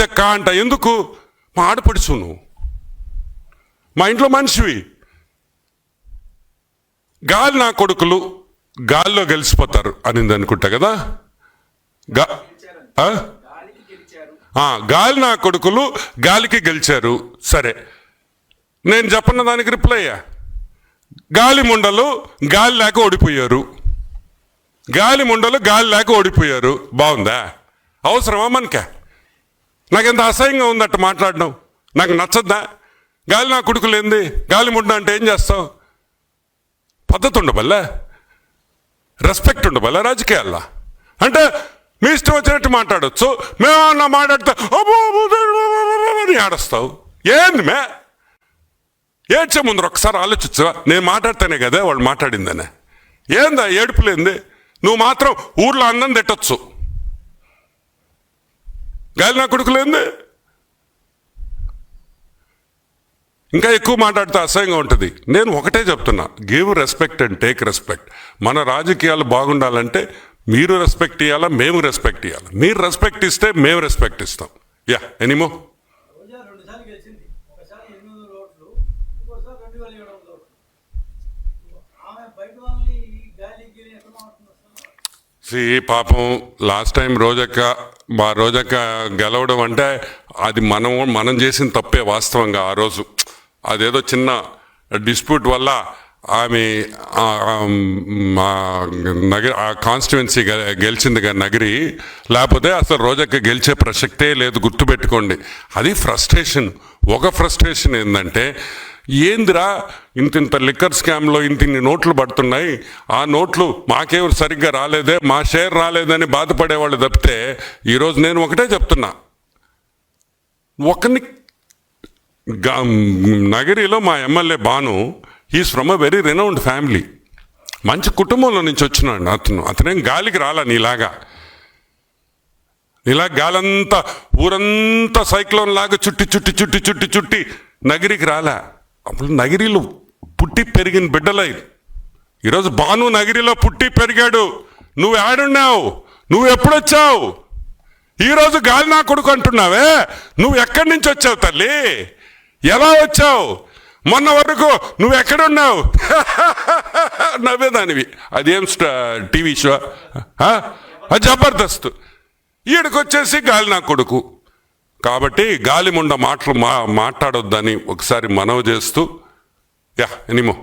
రాజక్క అంట ఎందుకు? మా ఆడపడుచు నువ్వు. మా ఇంట్లో మనిషివి. గాలి నా కొడుకులు గాల్లో గెలిచిపోతారు అనింది అనుకుంటా కదా? గా ఆ? గాలి నా కొడుకులు గాలికి గెలిచారు. సరే. నేను చెప్పన్న దానికి రిప్లై అయ్యా గాలి ముండలు గాలి లేక ఓడిపోయారు. గాలి ముండలు గాలి లేక ఓడిపోయారు. బాగుందా? అవసరమా మనకే? నాకెంత అసహ్యంగా ఉందట మాట్లాడడం. నాకు నచ్చద్దా? గాలి నా కుడుకులేంది గాలి ముండ అంటే ఏం చేస్తావు? పద్ధతి ఉండబల్లా? రెస్పెక్ట్ ఉండబల్లా? రాజకీయాల్లో? అంటే మీ ఇష్టం వచ్చినట్టు మాట్లాడచ్చు. మేమన్నా మాట్లాడితే అబ్బో అబ్బో, అని ఆడస్తావు ఏంది మే? ఏడ్చే ముందర ఒకసారి ఆలోచించవా? నేను మాట్లాడితేనే కదా వాళ్ళు మాట్లాడిందనే. ఏందా? ఏడుపులేంది? నువ్వు మాత్రం ఊర్లో అన్నం తిట్టచ్చు. గాలి నా కొడుకులేంది ఇంకా ఎక్కువ మాట్లాడితే అసహ్యంగా ఉంటుంది. నేను ఒకటే చెప్తున్నా give respect and take respect మన రాజకీయాలు బాగుండాలంటే మీరు రెస్పెక్ట్ ఇవ్వాలా మేము రెస్పెక్ట్ ఇవ్వాలి మీరు రెస్పెక్ట్ ఇస్తే మేము రెస్పెక్ట్ ఇస్తాం. యా ఎనీమో సి పాపం లాస్ట్ టైం రోజక్క మా రోజక్క గెలవడం అంటే అది మనం మనం చేసిన తప్పే వాస్తవంగా ఆ రోజు. అదేదో చిన్న డిస్ప్యూట్ వల్ల ఆమె ఆ నగరి ఆ కాన్స్టిట్యువెన్సీ గెలిచింది నగరి. లేకపోతే అసలు రోజక్క గెలిచే ప్రసక్తే లేదు గుర్తుపెట్టుకోండి. అది ఫ్రస్ట్రేషన్. ఒక ఫ్రస్ట్రేషన్ ఏంటంటే ఏందిరా ఇంత ఇంత లిక్కర్ స్కామ్లో ఇంత ఇన్ని నోట్లు పడుతున్నాయి? ఆ నోట్లు మాకేం సరిగ్గా రాలేదే మా షేర్ రాలేదని బాధపడేవాళ్ళు తప్పితే ఈరోజు నేను ఒకటే చెప్తున్నా. ఒకరిని నగరిలో మా MLA Bhanu is from a very renowned family. మంచి కుటుంబంలో నుంచి వచ్చినాడు అతను. అతనేం గాలికి రాలా నీలాగా. ఇలా గాలంతా ఊరంతా సైక్లోన్ లాగా చుట్టి చుట్టి చుట్టి చుట్టి చుట్టి నగిరికి రాలా. అప్పుడు నగిరిలో పుట్టి పెరిగిన బిడ్డలై ఈరోజు బాను నగిరిలో పుట్టి పెరిగాడు. నువ్వు ఆడున్నావు నువ్వు ఎప్పుడొచ్చావు? ఈరోజు గాలి నా కొడుకు అంటున్నావే? నువ్వు ఎక్కడి నుంచి వచ్చావు తల్లి? ఎలా వచ్చావు? మొన్న వరకు నువ్వు ఎక్కడున్నావు? నవ్వేదానివి. అదేం టీవీ షో? జబర్దస్త్. ఈడకొచ్చేసి గాలి నా కొడుకు. కాబట్టి గాలి ముండ మాటలు మా మాట్లాడొద్దని ఒకసారి మనవి చేస్తూ యా ఎనిమో.